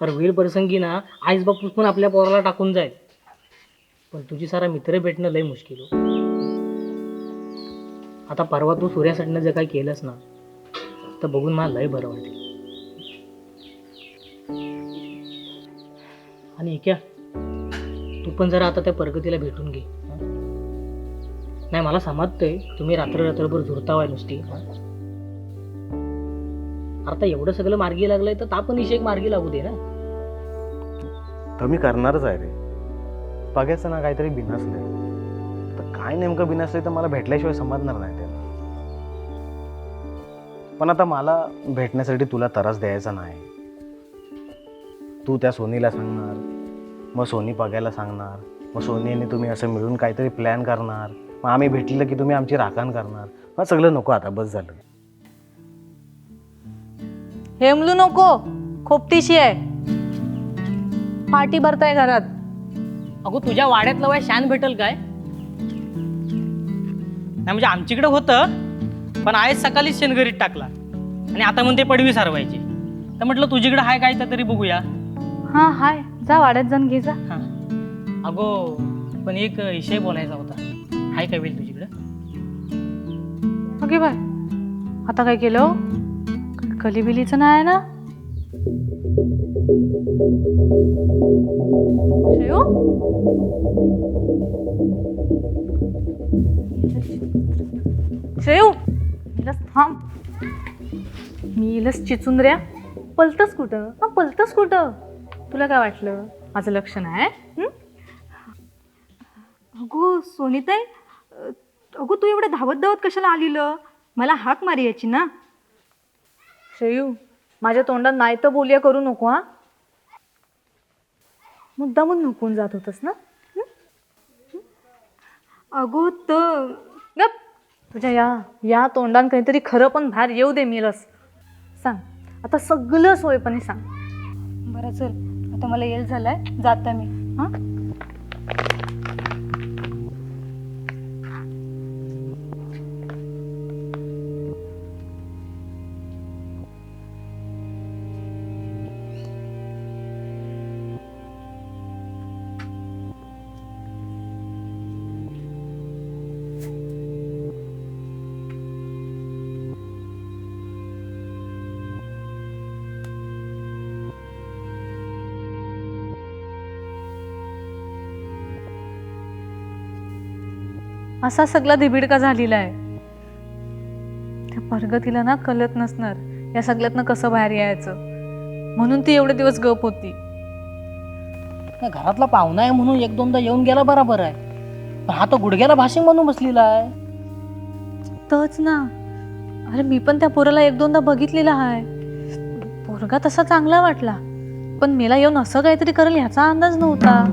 तर वेळ प्रसंगी ना आईस बापूस पण आपल्या पोराला टाकून जाईल पण तुझी सारा मित्र भेटणं लय मुश्किल हो. आता परवा तू सूर्यासाठी जर काही केलंस ना तर बघून मला लय बरं वाटेल. आणि क्या तू पण जरा आता त्या प्रगतीला भेटून घे. नाही मला समजतंय तुम्ही रात्र रात्रभर झुरतावाय नुसती. आता एवढं सगळं मार्गी लागलंय तर आपण एक मार्गी लागू दे ना. तर मी करणारच आहे रे. बघायचं ना काहीतरी बिनसलंय तर काय नेमकं बिनसलंय तर मला भेटल्याशिवाय समजणार नाही त्याला. पण आता मला भेटण्यासाठी तुला त्रास द्यायचा नाही. तू त्या सोनीला सांगणार मग सोनी बघायला सांगणार मग सोनी आणि तुम्ही असं मिळून काहीतरी प्लॅन करणार. मग आम्ही भेटलेलं की तुम्ही आमची राखण करणार. मग सगळं नको आता बस झालं. हेमलू नको. खोपटीशी आहे. पार्टी भरताय घरात. अगो तुझ्या वाड्यातलं वय शान भेटल काय? नाही म्हणजे आमच्याकडे होतं पण आज सकाळीच शेणगरीत टाकला. आणि आता म्हणते पडवी सारवायची. तर म्हटलं तुझीकडे हाय काय तर तरी बघूया. हा हाय. जा वाड्यात जाऊन घे जा. हा. अगो पण एक विषय बोलायचा होता. हाय काय होईल तुझीकडं? Okay bye. आता काय केलं? कलिबिलीचं नाही आहे ना? श्रेयो? श्रेयू इलस थांब मी इलस चिचुंद्र्या पलतस कुठं हा पलतस कुठं तुला काय वाटलं? माझं लक्ष नाही हं? अगो सोनीताई अ, अगो तू एवढं धावत धावत कशाला आलेलं? मला हाक मारी याची ना. श्रेयू माझ्या तोंडात नाही तर बोलिया करू नको हा? मुद्दामून नुकून जात होतस ना? अगो तर गप! तुझ्या या या तोंडान काहीतरी खरं पण बाहेर येऊ दे मिरस सांग. आता सगळं सोयपणे सांग. बरं चल. आता मला येल झालाय. जाता मी. हां? असा सगळा दिबिडका झालेला आहे. त्या प्रगतीला ना कळत नसणार या सगळ्यातनं कसं बाहेर यायचं. म्हणून ती एवढे दिवस गप होती. नाही, घरातला पाहुणा आहे म्हणून एक दोनदा येऊन गेला बरोबर आहे. पण हा तो गुडघ्याला भाषिंग म्हणून बसलेला आहे. तच ना. अरे मी पण त्या पोराला एक दोनदा बघितलेला आहे. पोरगा तसा चांगला वाटला. पण मला येऊन असं काहीतरी करेल ह्याचा अंदाज नव्हता.